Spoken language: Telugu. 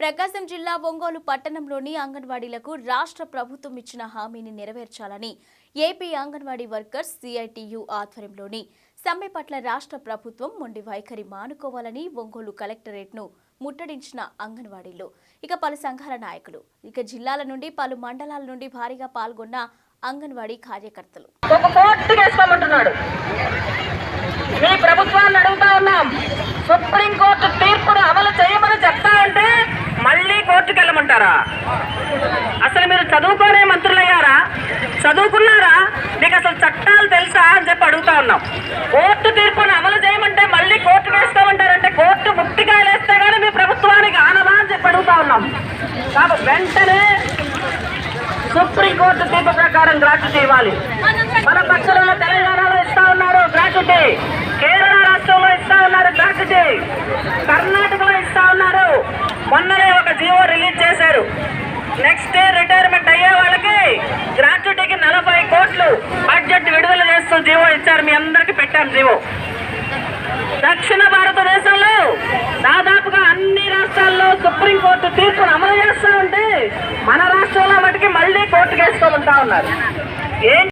ప్రకాశం జిల్లా ఒంగోలు పట్టణంలోని అంగన్వాడీలకు రాష్ట్ర ప్రభుత్వం ఇచ్చిన హామీని నెరవేర్చాలని ఏపీ అంగన్వాడీ వర్కర్స్ సిఐటియు ఆధ్వర్యంలోని సమ్మె పట్ల రాష్ట్ర ప్రభుత్వం మొండి వైఖరి మానుకోవాలని ఒంగోలు కలెక్టరేట్ను ముట్టడించిన అంగన్వాడీలు ఇక పలు సంఘాల నాయకులు ఇక జిల్లాల నుండి పలు మండలాల నుండి భారీగా పాల్గొన్న అంగన్వాడీ కార్యకర్తలు. ప్రభుత్వాన్ని అడుగుతా ఉన్నాం. సుప్రీంకోర్టు తీర్పును అమలు చేయమని చెప్తా అంటే మళ్ళీ కోర్టుకు అసలు మీరు చదువుకోనే మంత్రులయ్యారా? చదువుకున్నారా? మీకు అసలు చట్టాలు తెలుసా అని చెప్పి అడుగుతా ఉన్నాం. కోర్టు తీర్పును అమలు చేయమంటే మళ్ళీ కోర్టు వేస్తామంటారంటే కోర్టు ముక్తిగా వేస్తే కానీ మీ ప్రభుత్వానికి ఆనవా అని చెప్పి అడుగుతా ఉన్నాం. కాబట్టి వెంటనే సుప్రీంకోర్టు తీర్పు ప్రకారం గ్రాట్యుటీ ఇవ్వాలి. మన పక్షంలో తెలంగాణలో ఇస్తా ఉన్నారు గ్రాట్యుటీ. కేరళ రాష్ట్రంలో ఇస్తా ఉన్నారు గ్రాట్యుటీ. కర్ణాటకలో ఇస్తా ఉన్నారు. మొన్న పిఓ జీవో రిలీజ్ చేశారు. నెక్స్ట్ డే రిటైర్మెంట్ అయ్యే వాళ్ళకి గ్రాట్యుటీకి నలభై కోట్లు బడ్జెట్ విడుదల చేస్తూ జీవో ఇచ్చారు. మీ అందరికి పెట్టాం జీవో. దక్షిణ భారతదేశంలో దాదాపుగా అన్ని రాష్ట్రాల్లో సుప్రీంకోర్టు తీర్పును అమలు చేస్తూ ఉంటే మన రాష్ట్రంలో మటుకి మళ్ళీ కోర్టు కేసుకోమంటా ఉన్నారు. ఏం